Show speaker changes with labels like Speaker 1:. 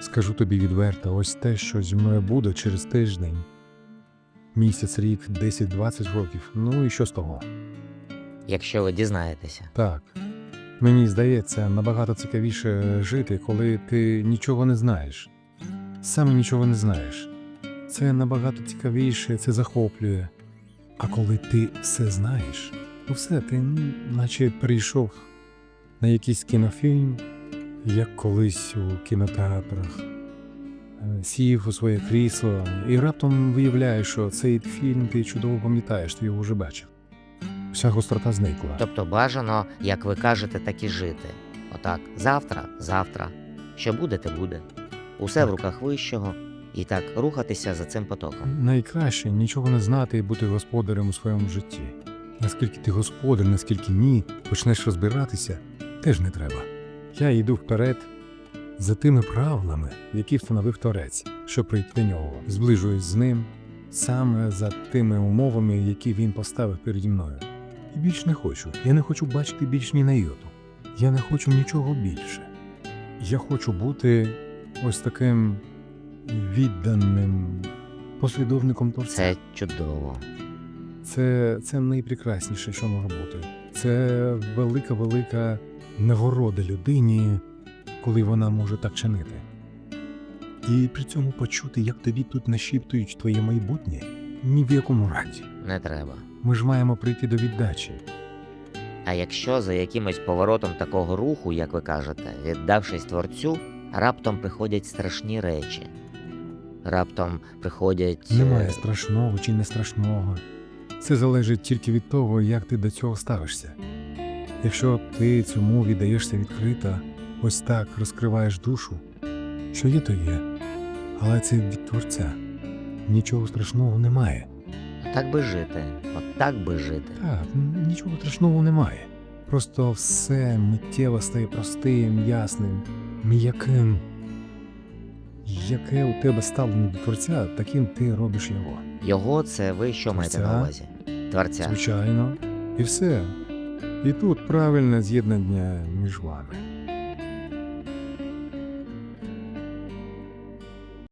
Speaker 1: Скажу тобі відверто, ось те, що зі мною буде через тиждень, місяць, рік, 10-20 років. Ну і що з того?
Speaker 2: Якщо ви дізнаєтеся.
Speaker 1: Так. Мені здається, набагато цікавіше жити, коли ти нічого не знаєш. Саме нічого не знаєш. Це набагато цікавіше, це захоплює. А коли ти все знаєш, то все, ти наче прийшов на якийсь кінофільм, як колись у кінотеатрах, е, сів у своє крісло і раптом виявляєш, що цей фільм ти чудово пам'ятаєш, ти його вже бачив. Вся гострота зникла.
Speaker 2: Тобто бажано, як ви кажете, так і жити. Отак, завтра, завтра. Що буде, те буде. Усе в руках вищого, і так рухатися за цим потоком.
Speaker 1: Найкраще нічого не знати і бути господарем у своєму житті. Наскільки ти господар, наскільки ні, почнеш розбиратися, теж не треба. Я йду вперед за тими правилами, які встановив Торець, щоб прийти до нього, зближуюсь з ним саме за тими умовами, які він поставив переді мною. І більш не хочу. Я не хочу бачити більш ні на йоту. Я не хочу нічого більше. Я хочу бути ось таким відданим послідовником Творця.
Speaker 2: Це чудово.
Speaker 1: Це, це найпрекрасніше, що може бути. Це велика, велика нагорода людині, коли вона може так чинити. І при цьому почути, як тобі тут нашіптують твоє майбутнє, ні в якому разі.
Speaker 2: Не треба.
Speaker 1: Ми ж маємо прийти до віддачі.
Speaker 2: А якщо за якимось поворотом такого руху, як ви кажете, віддавшись творцю, раптом приходять страшні речі. Раптом приходять. е,
Speaker 1: Немає страшного чи не страшного. Це залежить тільки від того, як ти до цього ставишся. Якщо ти цьому віддаєшся відкрито, ось так розкриваєш душу, що є, то є. Але це від творця. Нічого страшного немає.
Speaker 2: Так би жити, от так би жити.
Speaker 1: Так, нічого страшного немає. Просто все миттєво стає простим, ясним, м'яким. Яке у тебе ставлення до творця, таким ти робиш його.
Speaker 2: Його це ви що маєте на увазі? Творця.
Speaker 1: Звичайно. І все. І тут правильне з'єднання між вами.